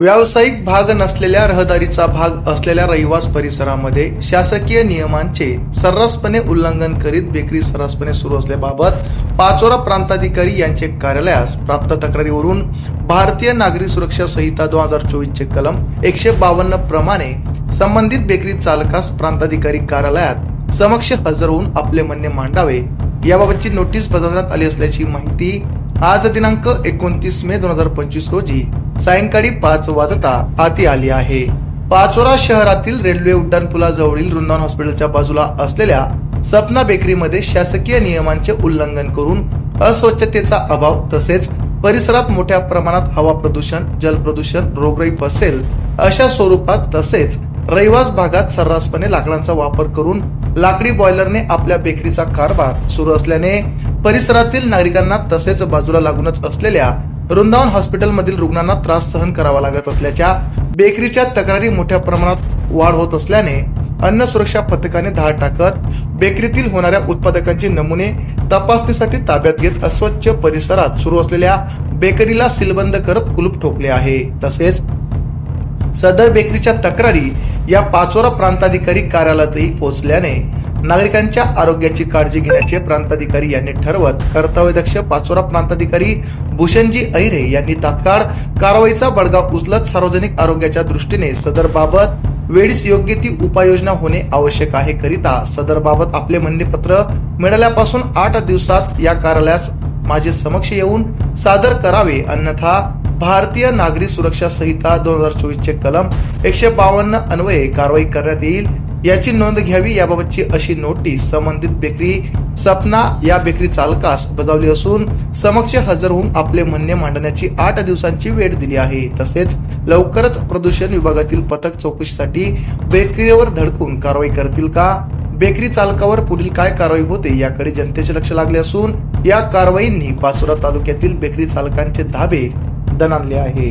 व्यावसायिक भाग नसलेल्या रहदारीचा भाग असलेल्या रहिवास परिसरामध्ये शासकीय नियमांचे सर्रासपणे उल्लंघन करीत बेकरी सर्रासपणे सुरू असल्याबाबत पाचोरा प्रांताधिकारी यांचे कार्यालयास प्राप्त तक्रारीवरून भारतीय नागरी सुरक्षा संहिता दोन हजार चोवीसचे कलम एकशे बावन्न प्रमाणे संबंधित बेकरी चालकास प्रांताधिकारी कार्यालयात समक्ष हजर होऊन आपले म्हणणे मांडावे याबाबतची नोटीस बजावण्यात आली असल्याची माहिती आज दिनांक एकोणतीस मे दोन हजार पंचवीस रोजी सायंकाळी पाच वाजता हाती आली आहे. पाचोरा शहरातील रेल्वे उड्डाणपुलाजवळील वृंदावन हॉस्पिटलच्या बाजूला असलेल्या सपना बेकरीमध्ये शासकीय नियमांचे उल्लंघन करून अस्वच्छतेचा अभाव तसेच परिसरात मोठ्या प्रमाणात हवा प्रदूषण जल प्रदूषण रोगराई पसेल अशा स्वरूपात तसेच रहिवास भागात सर्रासपणे लाकडांचा वापर करून लाकडी बॉयलरने आपल्या बेकरीचा कारभार सुरू असल्याने परिसरातील नागरिकांना तसेच बाजूला लागूनच असलेल्या वृंदावन हॉस्पिटलमधील रुग्णांना त्रास सहन करावा लागत असल्याच्या बेकरीच्या तक्रारी मोठ्या प्रमाणात वाढ होत असल्याने अन्न सुरक्षा पथकाने धाड टाकत बेकरीतील होणाऱ्या उत्पादकांचे नमुने तपासणीसाठी ताब्यात घेत अस्वच्छ परिसरात सुरू असलेल्या बेकरीला सीलबंद करत कुलूप ठोकले आहे. तसेच सदर बेकरीच्या तक्रारी या पाचोरा प्रांताधिकारी कार्यालयातही पोहोचल्याने नागरिकांच्या आरोग्याची काळजी घेण्याचे प्रांताधिकारी यांनी ठरवत कर्तव्यदक्ष पाचोरा प्रांताधिकारी भूषणजी अहिरे यांनी तात्काळ कारवाईचा बडगा उचलत सार्वजनिक आरोग्याच्या दृष्टीने सदर बाबत वेळीच योग्य ती उपाययोजना होणे आवश्यक आहे करिता सदर बाबत आपले म्हणणे पत्र मिळाल्यापासून आठ दिवसात या कार्यालयास माझे समक्ष येऊन सादर करावे अन्यथा भारतीय नागरी सुरक्षा संहिता दोन हजार चोवीसचे कलम एकशे बावन्न अन्वये कारवाई करण्यात येईल. याची नोंद घ्यावी याबाबतची अशी नोटीस संबंधित बेकरी सपना या बेकरी चालकास बजावली असून समक्ष हजर होऊन आपले म्हणणे मांडण्याची आठ दिवसांची वेळ दिली आहे. तसेच लवकरच प्रदूषण विभागातील पथक चौकशीसाठी बेकरीवर धडकून कारवाई करतील का? बेकरी चालकावर पुढील काय कारवाई होते याकडे जनतेचे लक्ष लागले असून या कारवाईंनी पाचोरा तालुक्यातील बेकरी चालकांचे धाबे दणानले आहे